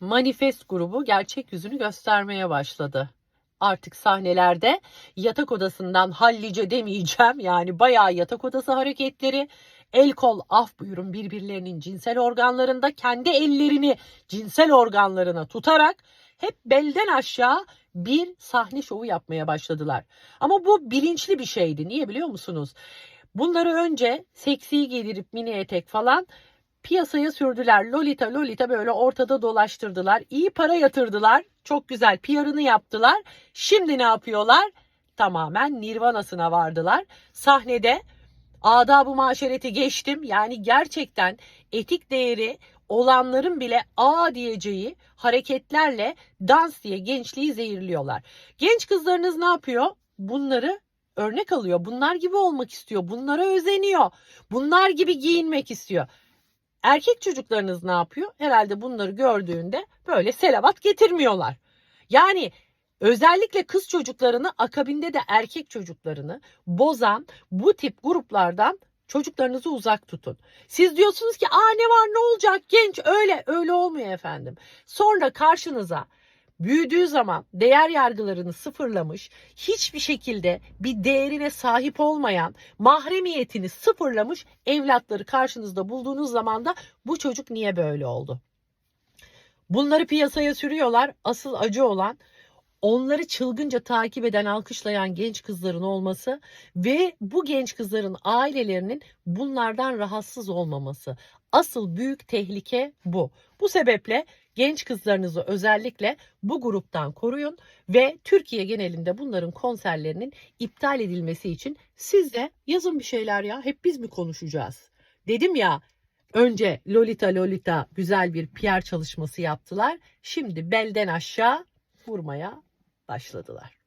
Manifest grubu gerçek yüzünü göstermeye başladı. Artık sahnelerde yatak odasından hallice demeyeceğim yani bayağı yatak odası hareketleri, el kol af buyurun birbirlerinin cinsel organlarında kendi ellerini cinsel organlarına tutarak hep belden aşağı bir sahne şovu yapmaya başladılar. Ama bu bilinçli bir şeydi. Niye biliyor musunuz? Bunları önce seksi giydirip mini etek falan piyasaya sürdüler. Lolita Lolita böyle ortada dolaştırdılar. İyi para yatırdılar. Çok güzel PR'ını yaptılar. Şimdi ne yapıyorlar? Tamamen Nirvana'sına vardılar. Sahnede adab-ı maşereti geçtim. Yani gerçekten etik değeri olanların bile a diyeceği hareketlerle dans diye gençliği zehirliyorlar. Genç kızlarınız ne yapıyor? Bunları örnek alıyor. Bunlar gibi olmak istiyor. Bunlara özeniyor. Bunlar gibi giyinmek istiyor. Erkek çocuklarınız ne yapıyor? Herhalde bunları gördüğünde böyle selavat getirmiyorlar. Yani özellikle kız çocuklarını akabinde de erkek çocuklarını bozan bu tip gruplardan çocuklarınızı uzak tutun. Siz diyorsunuz ki aa ne var ne olacak genç öyle öyle olmuyor efendim. Sonra karşınıza büyüdüğü zaman değer yargılarını sıfırlamış, hiçbir şekilde bir değerine sahip olmayan, mahremiyetini sıfırlamış evlatları karşınızda bulduğunuz zaman da bu çocuk niye böyle oldu? Bunları piyasaya sürüyorlar. Asıl acı olan onları çılgınca takip eden, alkışlayan genç kızların olması ve bu genç kızların ailelerinin bunlardan rahatsız olmaması. Asıl büyük tehlike bu. Bu sebeple genç kızlarınızı özellikle bu gruptan koruyun ve Türkiye genelinde bunların konserlerinin iptal edilmesi için siz de yazın bir şeyler ya. Hep biz mi konuşacağız? Dedim ya önce Lolita Lolita güzel bir PR çalışması yaptılar. Şimdi belden aşağı vurmaya başladılar.